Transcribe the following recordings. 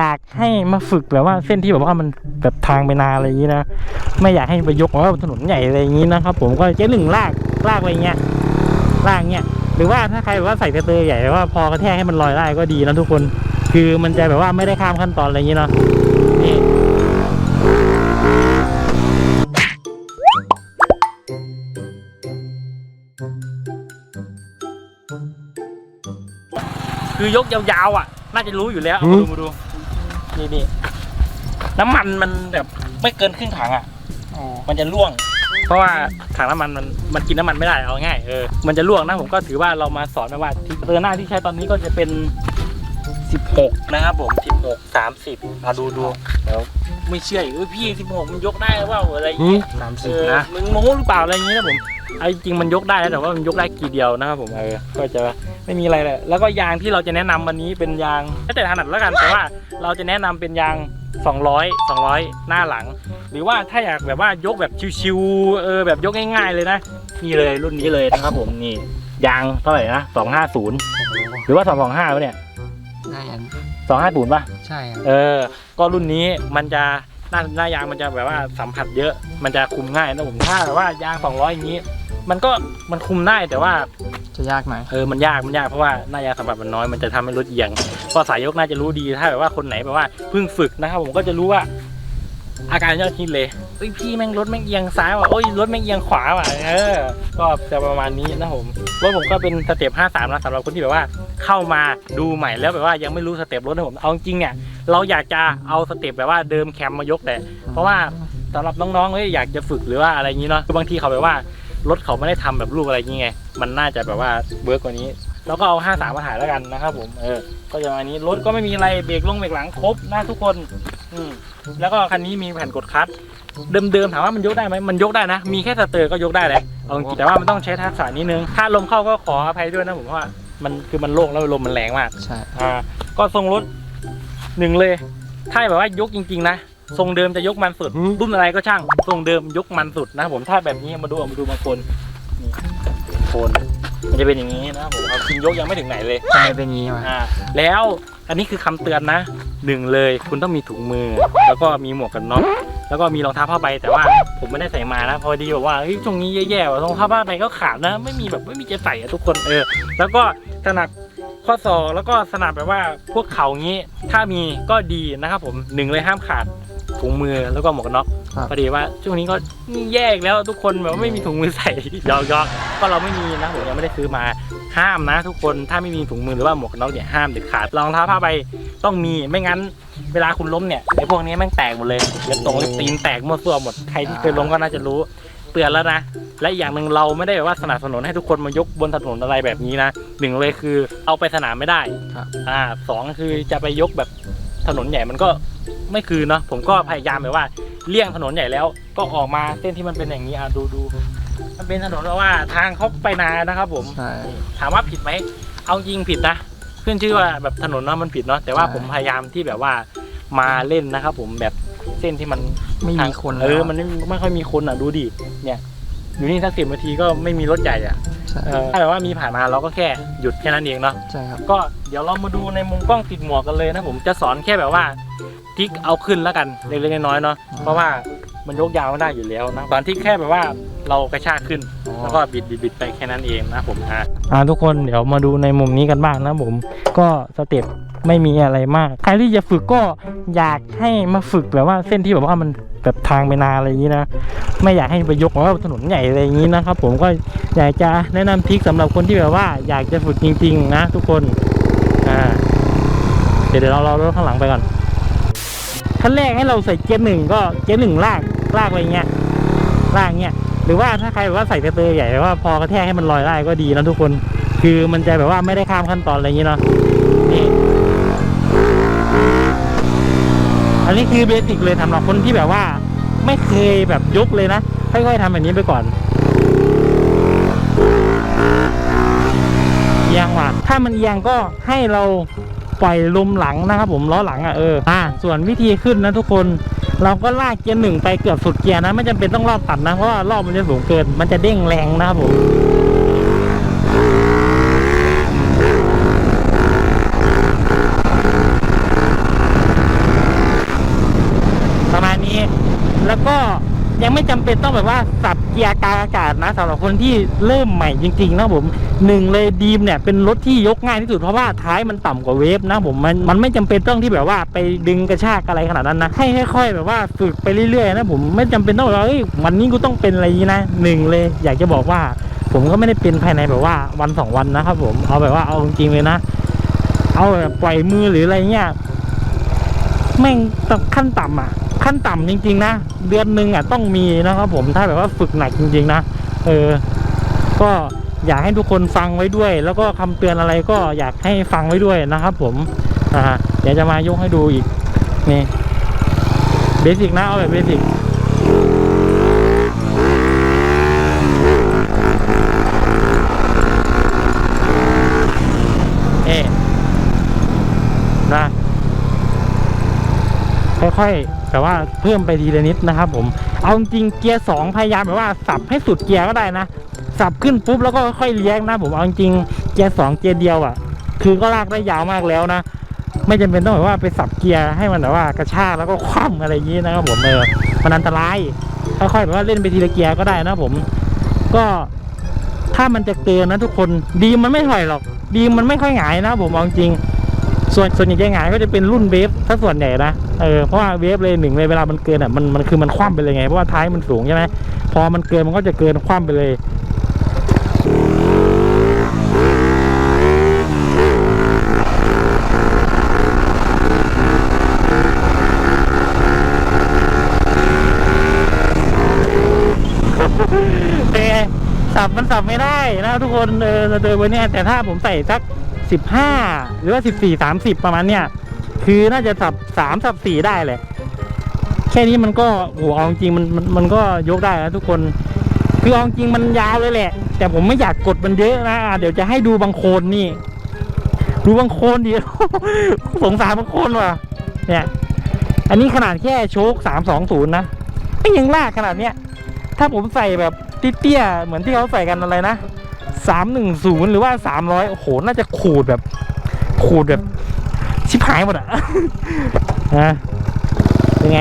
อยากให้มาฝึกแบบว่าเส้นที่แบบว่ามันแบบทางไปนาอะไรอย่างนี้นะไม่อยากให้ไปยกว่าถนนใหญ่อะไรอย่างนี้นะครับผมก็จะหนึ่งลากลากไปอย่างเงี้ยลากเงี้ยหรือว่าถ้าใครแบบว่าใส่เตอร์ใหญ่แบบว่าพอกระแทกให้มันลอยได้ก็ดีนะทุกคน คือมันจะแบบว่าไม่ได้ข้ามขั้นตอนอะไรอย่างนี้เนาะนี่คือยกยาวๆอะ น่าจะรู้อยู่แล้วเอามาดูมาดู นี่นี่น้ำมันมันแบบไม่เกินครึ่งถังอะมันจะล่วง เพราะว่าถังน้ำมันมันมันกินน้ำมันไม่ได้เอาง่ายเออ มันจะล่วงนะผมก็ถือว่าเรามาสอนไปว่าที่เตอร์หน้าที่ใช้ตอนนี้ก็จะเป็น 16 นะครับผม16 30มาดูดูเดี๋ยวไม่เชื่ออีกเอยพี่ 16 มันยกได้หรือเปล่าอะไรอย่างงี้สามเอสิบอนะ มึงโม้หรือเปล่าอะไรอย่างงี้นะผม เอาจริงๆมันยกได้นะแต่ว่ามันยกได้กี่เดียวนะครับผมเออก็จะไม่มีอะไรเลยแล้วก็ยางที่เราจะแนะนำวันนี้เป็นยางแล้วแต่ถนัดแล้วกันแต่ว่าเราจะแนะนำเป็นยาง 200 200 หน้าหลัง หรือว่าถ้าอยากแบบว่ายกแบบชิวๆเออแบบยกง่าย ๆ เลยนะนี่เลยรุ่นนี้เลยนะครับผมนี่ยางเท่าไหร่นะ250 หรือว่า 225วะเนี่ยได้อัน250ป่ะใช่ครับเออ ก็รุ่นนี้มันจะหน้าหน้ายางมันจะแบบว่าสัมผัสเยอะ มันจะคุมง่ายนะผมถ้าแบบว่ายาง200อย่างนี้ มันก็มันคุมได้แต่ว่าจะยากหน่อยเออมันยากมันยากเพราะว่าหน้ายางสัมผัสมันน้อยมันจะทำให้รถเอียงก็สายยกน่าจะรู้ดีถ้าแบบว่าคนไหนแบบว่าเพิ่งฝึกนะครับผมก็จะรู้ว่า อาการยอดฮิตเลยเอ้ยพี่แม่งรถแม่งเอียงซ้ายว่ะโอ้ยรถแม่งเอียงขวาว่ะเออก็จะประมาณนี้นะผมรถผมก็เป็นสเต็ป53นะสำหรับคนที่แบบว่า เข้ามาดูใหม่แล้วแบบว่ายังไม่รู้สเต็ปรถนะผมเอาจริงๆเนี่ย เราอยากจะเอาสเต็ปแบบว่าเดิมแคมมายกแต่ เพราะว่าสำหรับน้องๆเอ้ยอยากจะฝึกหรือว่าอะไรอย่างนี้เนาะคือบางทีเขาแบบว่า รถเขาไม่ได้ทำแบบรูปอะไรอย่างงี้ไง มันน่าจะแบบว่าเวิร์กกว่านี้ แล้วก็เอา53มาถ่ายแล้วกันนะครับผม เออ ก็จะประมาณนี้ รถก็ไม่มีอะไร เบรกลงเบรกหลังครบนะทุกคน อืมแล้วก็คันนี้มีแผ่นกดคลัตช์เดิมๆถามว่ามันยกได้ไหมมันยกได้นะ มีแค่สเตอร์ก็ยกได้แหละเอาจริงๆแต่ว่ามันต้องใช้ทักษะนิดนึง ถ้าลมเข้าก็ขออภัยด้วยนะผมเพราะว่า มันคือมันโล่งแล้วลมมันแรงมาก ใช่ อ่า ก็ทรงรถหนึ่งเลย ถ้าแบบว่ายกจริง ๆ นะ ทรงเดิมจะยกมันสุด รุ่นอะไรก็ช่าง ทรงเดิมยกมันสุดนะครับผมถ้าแบบนี้มาดูเอามาดูบางคนนี่โคนมันจะเป็นอย่างนี้นะครับผมเอาจริงยกยังไม่ถึงไหนเลย ทำไมเป็นงี้วะอ่าแล้วอันนี้คือคำเตือนนะหนึ่งเลยคุณต้องมีถุงมือ แล้วก็มีหมวกกันน็อกแล้วก็มีรองเท้าผ้าใบแต่ว่าผมไม่ได้ใส่มานะพอดีแบบว่าเฮ้ยช่วงนี้แย่ๆว่ะรองเท้าผ้าใบก็ขาดนะ ไม่มีแบบไม่มีจะใส่อะทุกคนเออ แล้วก็สนับข้อศอกแล้วก็สนับแบบว่าพวกเข่างี้ถ้ามีก็ดีนะครับผมหนึ่งเลยห้ามขาด ถุงมือแล้วก็หมวกกันน็อกครับ พอดีว่าช่วงนี้ก็แยกแล้วทุกคนแบบว่าไม่มีถุงมือใส่ยอกๆก็เราไม่มีนะผมยังไม่ได้ซื้อมาห้ามนะ ทุกคนถ้าไม่มีถุงมือหรือว่าหมวกกันน็อกเนี่ยห้ามเด็ดขาดรองเท้าผ้าใบต้องมีไม่งั้น เวลาคุณล้มเนี่ยไอ้พวกนี้แม่งแตกหมดเลยเล็บตรงเล็บตีนแตกมั่วซั่วหมดใครที่เคยล้มก็น่าจะรู้เตือนแล้วนะ และอีกอย่างหนึ่งเราไม่ได้แบบว่าสนับสนุนให้ทุกคนมายกบนถนนอะไรแบบนี้นะหนึ่งเลยคือเอาไปสนามไม่ได้ครับ อ่าสองคือจะไปยกแบบถนนใหญ่มันก็ ไม่คือเนาะผมก็พยายามแบบว่าเลี่ยงถนนใหญ่แล้ว ก็ออกมาเส้นที่มันเป็นอย่างนี้อะดูดูมันเป็นถนนแบบว่าทางเขาไปนานะครับ ผมใช่ ถามว่าผิดไหมเอายิงผิดนะขึ้นชื่อว่าแบบถนนเนาะมันผิดเนาะแต่ว่าใช่ ผมพยายามที่แบบว่ามาเล่นนะครับ ผมแบบเส้นที่มันไม่มีคนเออแล้วมันไม่ไม่ค่อยมีคนอะดูดิเนี่ย อยู่นี่สักสิบนาทีก็ไม่มีรถใหญ่อะใช่เออถ้าแบบว่ามีผ่านมาเราก็แค่หยุดแค่นั้นเองเนาะ ใช่ครับ ก็เดี๋ยวเรามาดูในมุมกล้องติดหมวกกันเลยนะผมจะสอนแค่แบบว่าทิกเอาขึ้นแล้วกันเล็กๆน้อยๆเนาะเพราะว่ามันยกยาวไม่ได้อยู่แล้วนะตอนที่แค่แบบว่าเรากระชากขึ้น แล้วก็บิดบิดบิดไปแค่นั้นเองนะผมอะอ่าทุกคนเดี๋ยวมาดูในมุมนี้กันบ้างนะผม ก็สเต็ป ไม่มีอะไรมาก ใครที่จะฝึกก็อยากให้มาฝึกแบบว่าเส้นที่แบบว่ามันแบบทางไปนาอะไรอย่างนี้นะ ไม่อยากให้ไปยกว่าถนนใหญ่อะไรอย่างนี้นะครับ ผมก็อยากจะแนะนำทริคสำหรับคนที่แบบว่าอยากจะฝึกจริง ๆ นะ ทุกคนอ่าเดี๋ยวเราเรารถข้างหลังไปก่อนขั้นแรกให้เราใส่เกียร์หนึ่งก็เกียร์หนึ่งลากลากไปเงี้ยลากเงี้ยหรือว่าถ้าใครแบบว่าใส่เตอร์ใหญ่แบบว่าพอกระแทกให้มันลอยได้ก็ดีนะทุกคน คือมันจะแบบว่าไม่ได้ข้ามขั้นตอนอะไรอย่างนี้เนาะนี่ อันนี้คือเบสิกเลยสำหรับคนที่แบบว่า ไม่เคยแบบยกเลยนะ ค่อยๆทำแบบนี้ไปก่อนเอียงว่ะถ้ามันเอียงก็ให้เราปล่อยลมหลังนะครับ ผมล้อหลังอะเอออ่าส่วนวิธีขึ้นนะทุกคน เราก็ลากเกียร์หนึ่งไปเกือบสุดเกียร์นะไม่จำเป็นต้องรอบตัดนะเพราะว่ารอบมันจะสูงเกิน มันจะเด้งแรงนะครับผม อ ยัง ไม่จำเป็นต้องแบบว่าสับเกียร์กลางอากาศนะสำหรับคนที่เริ่มใหม่จริงๆนะผมหนึ่งเลยดีมเนี่ยเป็นรถที่ยกง่ายที่สุดเพราะว่าท้ายมันต่ำกว่าเวฟนะผมมันมันไม่จำเป็นต้องที่แบบว่าไปดึงกระชากอะไรขนาดนั้นนะให้ค่อยๆแบบว่าฝึกไปเรื่อยๆนะผมไม่จำเป็นต้องว่าเอ้ยวันนี้กูต้องเป็นอะไรอย่างนี้นะหนึ่งเลยอยากจะบอกว่า ผมก็ไม่ได้เป็นภายในแบบว่าวันสองวันนะครับผมเอาแบบว่าเอาจริงๆเลยนะ เอาแบบปล่อยมือหรืออะไรเงี้ยแม่งต้องขั้นต่ำอะ ขั้นต่ำจริง ๆ นะ เดือนหนึ่งอะต้องมีนะครับผมถ้าแบบว่าฝึกหนักจริง ๆ นะเออก็อยากให้ทุกคนฟังไว้ด้วย แล้วก็คำเตือนอะไรก็อยากให้ฟังไว้ด้วยนะครับ ผมอ่าเดี๋ยวจะมายกให้ดูอีกนี่เบสิกนะเอาแบบเบสิกเอนะค่อยๆ แต่ว่าเพิ่มไปทีละนิดนะครับผมเอาจริงเกียร์สองพยายามแบบว่าสับให้สุดเกียร์ก็ได้นะสับขึ้นปุ๊บแล้วก็ค่อยเลี้ยงนะผมเอาจริงเกียร์สองเกียร์เดียวอะ คือก็ลากได้ยาวมากแล้วนะไม่จำเป็นต้องแบบว่าไปสับเกียร์ให้มันแบบว่ากระชากแล้วก็คว่ำอะไรอย่างนี้นะครับผมเออมันอันตรายค่อยๆแบบว่าเล่นไปทีละเกียร์ก็ได้นะผม ก็ถ้ามันจะเกินนะทุกคนดีมันไม่ถอยหรอก ดีมันไม่ค่อยหงายนะผมเอาจริงส่วนส่วนใหญ่จะหงายก็จะเป็นรุ่นเวฟถ้าส่วนใหญ่นะ เออเพราะว่าเวฟเลยหนึ่งเลยเวลามันเกินอะมันมันคือมันคว่ำไปเลยไงเพราะว่าท้ายมันสูงใช่ไหมพอมันเกินมันก็จะเกินคว่ำไปเลยเป็นไงสับมันสับไม่ได้นะทุกคนเออเจอวันเนี้ยแต่ถ้าผมใส่สักสิบห้าหรือว่าสิบสี่สามสิบประมาณเนี้ย คือน่าจะสับสามสับสี่ได้แหละแค่นี้มันก็โหเอาจริงมันมันมันก็ยกได้นะทุกคนคือเอาจริงมันยาวเลยแหละ แต่ผมไม่อยากกดมันเยอะนะเดี๋ยวจะให้ดูบางโคนนี่ ดูบางโคนดิสงสารบางโคนว่ะ เนี่ย อันนี้ขนาดแค่โชคสามสองศูนย์นะไม่ยังลากขนาดเนี้ยถ้าผมใส่แบบเตี้ยเหมือนที่เขาใส่กันอะไรนะสามหนึ่งศูนย์หรือว่าสามร้อยโอ้โหน่าจะขูดแบบ ขูดแบบ ชิบหายหมดอะนะเป็นไง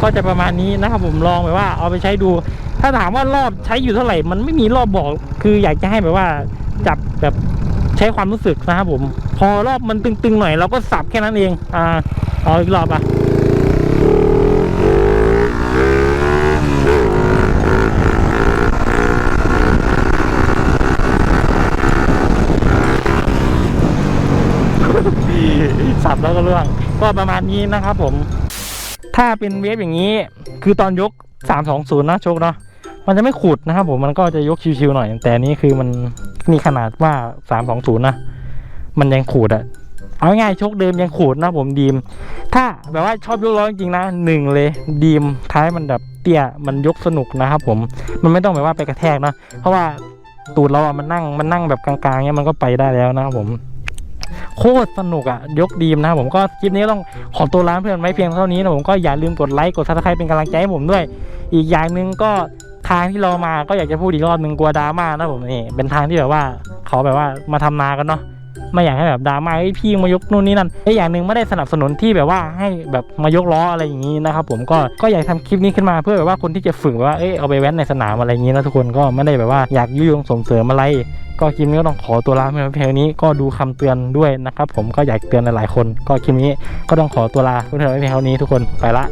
ก็จะประมาณนี้นะครับผมลองแบบว่า เอาไปใช้ดู ถ้าถามว่ารอบใช้อยู่เท่าไหร่ มันไม่มีรอบบอก คืออยากจะให้แบบว่า จับแบบใช้ความรู้สึกนะครับผม พอรอบมันตึงๆหน่อยเราก็สับแค่นั้นเอง อ่า เอาอีกรอบอะ สับแล้วก็เรื่อง ก็ประมาณนี้นะครับผม ถ้าเป็นเวฟอย่างนี้ คือตอนยก 320นะโชคเนาะมันจะไม่ขูดนะครับผมมันก็จะยกชิวๆหน่อย แต่นี้คือมันนี่ขนาดว่า 320นะมันยังขูดอะเอาง่ายๆโชคเดิมยังขูดนะผมดีม ถ้าแบบว่าชอบยกล้อจริงๆนะหนึ่งเลยดีมท้ายมันแบบเตี้ยมันยกสนุกนะครับผมมันไม่ต้องแบบว่าไปกระแทกนะเพราะว่าตูดเราอะมันนั่งมันนั่งแบบกลางๆเนี้ยมันก็ไปได้แล้วนะครับผม โคตรสนุกอะยกดีมนะผมก็คลิปนี้ต้องขอตัวลาเพื่อนไม่เพียงเท่านี้นะผมก็อย่าลืมกดไลค์กดซับสไครป์เป็นกำลังใจให้ผมด้วย อีกอย่างหนึ่งก็ทางที่เรามาก็อยากจะพูดอีกรอบหนึ่งกลัวดราม่านะผมนี่เป็นทางที่แบบว่าเขาแบบว่ามาทำนากันเนาะ ไม่อยากให้แบบดราม่าไอ้พี่มายกนู่นนี่นั่นไอีกอย่างหนึ่งไม่ได้สนับสนุนที่แบบว่าให้แบบมายกล้ออะไรอย่างนี้นะครับผมก็ก็อยากทำคลิปนี้ขึ้นมาเพื่อแบบว่าคนที่จะฝึกแบบว่าเอ้ยเอาไปแว้นในสนามอะไรอย่างนี้นะทุกคนก็ไม่ได้แบบว่าอยากยุยงส่งเสริมอะไรก็คลิปนี้ก็ต้องขอตัวลาเพียงเพียงนี้ก็ดูคำเตือนด้วยนะครับผมก็อยากเตือนหลายๆคน ก็คลิปนี้ก็ต้องขอตัวลาเพื่อนๆไว้เพียงเท่านี้ทุกคนไปละ